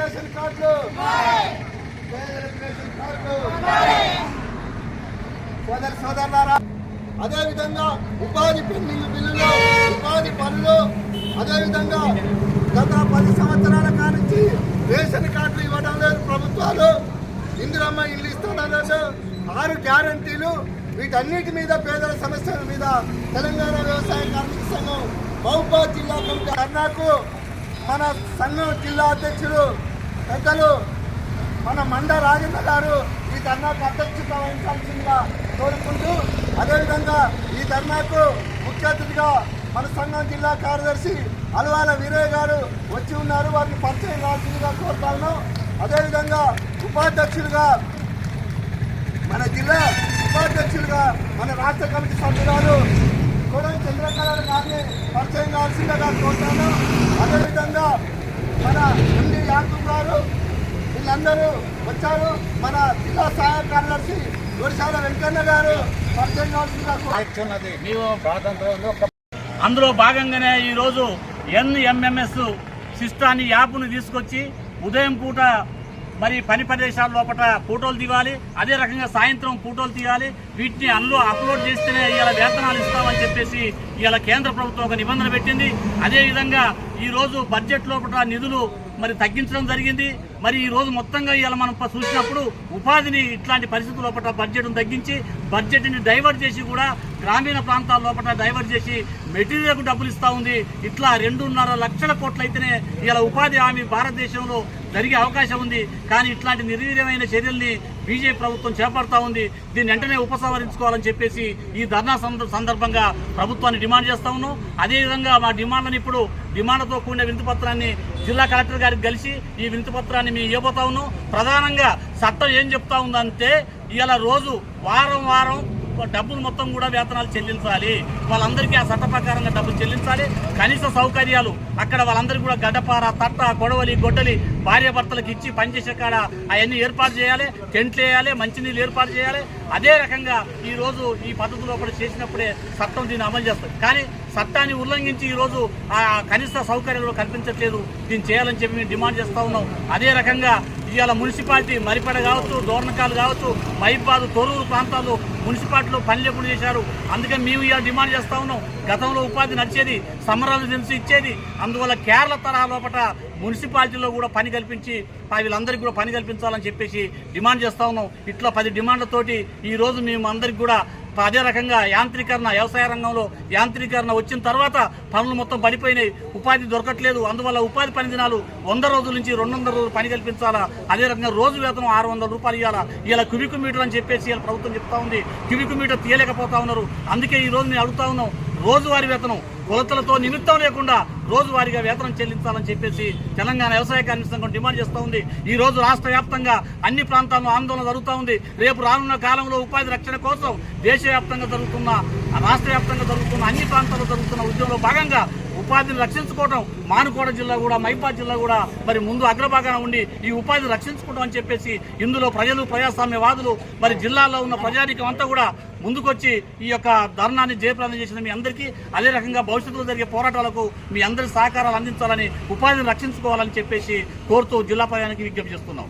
Ration కార్డులు ration కార్డులు సోదర సోదరులారా అదే విధంగా ఉపాధి పెన్నింగ్ బిల్లులు ఉపాధి పనులు అదేవిధంగా గత పది సంవత్సరాల కానించి రేషన్ కార్డులు ఇవ్వడం లేదు ప్రభుత్వాలు. ఇందిరమ్మ ఇల్లు ఇస్తున్నారు ఆరు గ్యారంటీలు వీటన్నిటి మీద పేదల సమస్యల మీద తెలంగాణ వ్యవసాయ కార్మిక సంఘం మహబూబాద్ జిల్లా కమిటీ అన్నాకు మన సంఘం జిల్లా అధ్యక్షుడు పెద్దలు. మన మండ రాజేంద్ర గారు ఈ ధర్నాకు అధ్యక్షత వహించాల్సిందిగా కోరుకుంటూ అదేవిధంగా ఈ ధర్నాకు ముఖ్య అతిథిగా మన సంఘం జిల్లా కార్యదర్శి అలవాల వీరయ్య గారు వచ్చి ఉన్నారు. వారిని పరిచయం కావాల్సిందిగా కోరుతాను. అదేవిధంగా ఉపాధ్యక్షులుగా మన జిల్లా ఉపాధ్యక్షులుగా మన రాష్ట్ర కమిటీ సభ్యురాలు కూడా చంద్రకళ గారిని పరిచయం కావాల్సిందిగా కోరుతాను. అదేవిధంగా మన ఎండి యాకూబ్ గారు వీళ్ళందరూ వచ్చారు. మన జిల్లా సహాయ కార్యదర్శి గురిశాల వెంకన్న గారు అందులో భాగంగానే ఈరోజు ఎన్ఎంఎంఎస్ సిస్టాన్ని యాప్ను తీసుకొచ్చి ఉదయం పూట మరి పని ప్రదేశాల లోపల ఫోటోలు తీయాలి అదే రకంగా సాయంత్రం ఫోటోలు తీయాలి. వీటిని అందులో అప్లోడ్ చేస్తేనే ఇవాళ వేతనాలు ఇస్తామని చెప్పేసి ఇవాళ కేంద్ర ప్రభుత్వం ఒక నిబంధన పెట్టింది. అదేవిధంగా ఈరోజు బడ్జెట్ లోపల నిధులు మరి తగ్గించడం జరిగింది. మరి ఈ రోజు మొత్తంగా ఇలా మనం చూసినప్పుడు ఉపాధిని ఇట్లాంటి పరిస్థితుల లోపల బడ్జెట్ను తగ్గించి బడ్జెట్ని డైవర్ట్ చేసి కూడా గ్రామీణ ప్రాంతాల లోపల డైవర్ట్ చేసి మెటీరియల్కు డబ్బులు ఇస్తూ ఉంది. ఇట్లా రెండున్నర లక్షల కోట్లు అయితేనే ఇలా ఉపాధి హామీ భారతదేశంలో జరిగే అవకాశం ఉంది. కానీ ఇట్లాంటి నిర్వీర్యమైన చర్యల్ని బీజేపీ ప్రభుత్వం చేపడతా ఉంది. దీన్ని వెంటనే ఉపసంహరించుకోవాలని చెప్పేసి ఈ ధర్నా సందర్భంగా ప్రభుత్వాన్ని డిమాండ్ చేస్తా ఉన్నాం. అదేవిధంగా మా డిమాండ్లను ఇప్పుడు డిమాండ్తో కూడిన వినతిపత్రాన్ని జిల్లా కలెక్టర్ గారికి కలిసి ఈ వినతిపత్రాన్ని మేము ఇవ్వబోతా ఉన్నాం. ప్రధానంగా చట్టం ఏం చెప్తా ఉందంటే ఇలా రోజు వారం వారం డబ్బులు మొత్తం కూడా వేతనాలు చెల్లించాలి. వాళ్ళందరికీ ఆ చట్ట ప్రకారంగా డబ్బులు చెల్లించాలి. కనీస సౌకర్యాలు అక్కడ వాళ్ళందరికీ కూడా గడ్డపార తట్ట గొడవలి గొడ్డలి భార్య భర్తలకు ఇచ్చి పనిచేసే కాడ అవన్నీ ఏర్పాటు చేయాలి. టెంట్లు వేయాలి మంచినీళ్ళు ఏర్పాటు చేయాలి. అదే రకంగా ఈ రోజు ఈ పద్ధతిలో కూడా చేసినప్పుడే చట్టం దీన్ని అమలు చేస్తుంది. కానీ చట్టాన్ని ఉల్లంఘించి ఈ రోజు ఆ కనీస సౌకర్యాలు కల్పించట్లేదు. దీన్ని చేయాలని చెప్పి మేము డిమాండ్ చేస్తూ ఉన్నాం. అదే రకంగా ఇవాళ మున్సిపాలిటీ మరిపడ కావచ్చు దోర్నకాలు కావచ్చు మైబాదు తొరూరు ప్రాంతాల్లో మున్సిపాలిటీలో పని లేకుండా చేశారు. అందుకని మేము ఇవాళ డిమాండ్ చేస్తా ఉన్నాం. గతంలో ఉపాధి నడిచేది సమరాలు తెలిసి ఇచ్చేది. అందువల్ల కేరళ తరహా లోపల మున్సిపాలిటీలో కూడా పని కల్పించి వీళ్ళందరికీ కూడా పని కల్పించాలని చెప్పేసి డిమాండ్ చేస్తా ఉన్నాం. ఇట్లా పది డిమాండ్లతోటి ఈరోజు మేము అందరికి కూడా అదే రకంగా యాంత్రీకరణ వ్యవసాయ రంగంలో యాంత్రీకరణ వచ్చిన తర్వాత పనులు మొత్తం పడిపోయినాయి. ఉపాధి దొరకట్లేదు. అందువల్ల ఉపాధి పని దినాలు వంద రోజుల నుంచి రెండు వందల రోజులు పని కల్పించాలా? అదే రకంగా రోజు వేతనం ఆరు వందల రూపాయలు ఇవ్వాలా ఇలా క్యూబిక్ మీటర్ అని చెప్పేసి ఇలా ప్రభుత్వం చెప్తా ఉంది. క్యూబిక్ మీటర్ తీయలేకపోతా ఉన్నారు. అందుకే ఈ రోజు నేను అడుగుతా ఉన్నాం. రోజువారీ వేతనం కొలతలతో నిమిత్తం లేకుండా రోజువారీగా వేతనం చెల్లించాలని చెప్పేసి తెలంగాణ వ్యవసాయ కార్మిక సంఘం డిమాండ్ చేస్తూ ఉంది. ఈ రోజు రాష్ట్ర వ్యాప్తంగా అన్ని ప్రాంతాల్లో ఆందోళన జరుగుతూ ఉంది. రేపు రానున్న కాలంలో ఉపాధి రక్షణ కోసం దేశవ్యాప్తంగా జరుగుతున్న రాష్ట్ర వ్యాప్తంగా జరుగుతున్న అన్ని ప్రాంతాల్లో జరుగుతున్న ఉద్యమంలో భాగంగా ఉపాధిని రక్షించుకోవడం మానుకోట జిల్లా కూడా మైపాద్ జిల్లా కూడా మరి ముందు అగ్రభాగాన ఉండి ఈ ఉపాధిని రక్షించుకోవడం అని చెప్పేసి ఇందులో ప్రజలు ప్రజాస్వామ్యవాదులు మరి జిల్లాలో ఉన్న ప్రజానికం అంతా కూడా ముందుకొచ్చి ఈ యొక్క ధర్నాన్ని జయప్రదం చేసిన మీ అందరికీ అదే రకంగా భవిష్యత్తులో జరిగే పోరాటాలకు మీ అందరి సహకారాలు అందించాలని ఉపాధిని రక్షించుకోవాలని చెప్పేసి కోరుతూ జిల్లా ప్రయాణికి విజ్ఞప్తి చేస్తున్నాం.